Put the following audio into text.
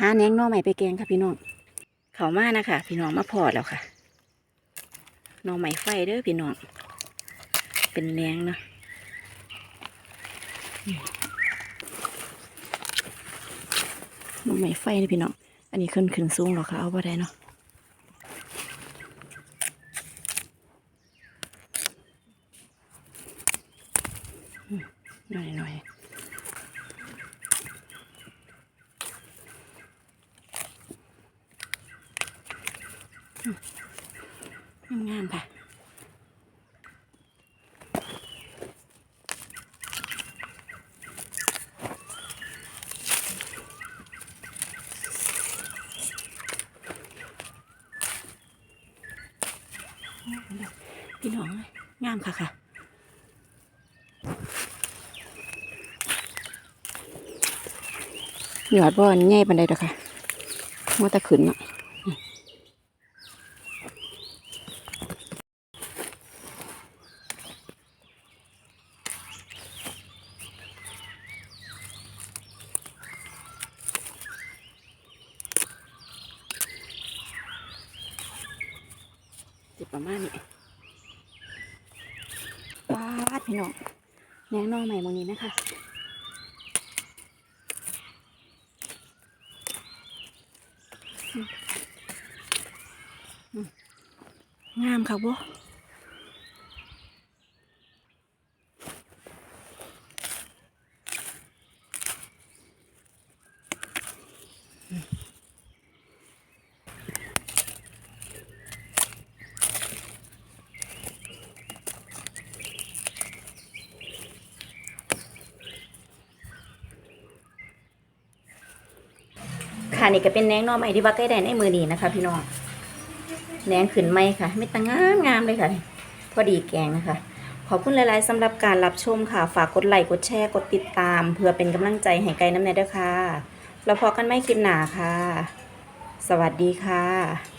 หาแหนงน่อใหม่ไปแกงค่ะพี่น้องเขามานะคะพี่น้องมาพอแล้วค่ะน่อใหม่ไฟเด้อพี่น้อง เป็นแหนงเนาะน่อใหม่ไฟนี่พี่น้อง อันนี้ขึ้นขึ้นสูงหรอคะเอาไ่ได้เนาะหน่อยหน่อย งามๆค่ะพี่น้องงามค่ะค่ะหยอดบ่อนใหญ่ปันใดดอกค่ะว่าแตะขึ้นเนาะ สิประมาณนี้ปาดพี่น้องแนงนองใหม่มองนี้นะคะงามค่ะบ่ ค่ะนี่ก็เป็นแหนงหนอใหม่ที่ว่าใกล้ได้ในมือดีนะคะ พี่น้องแหนงขึ้นไหมค่ะ ไม่ตั้งงามงามเลยค่ะ พอดีแกงนะคะ ขอบคุณหลาย ๆสำหรับการรับชมค่ะ ฝากกดไลค์กดแชร์กดติดตาม เพื่อเป็นกำลังใจให้ไกลน้ำแน่ด้วยค่ะเราพอกันไม่คลิปหนาค่ะ สวัสดีค่ะ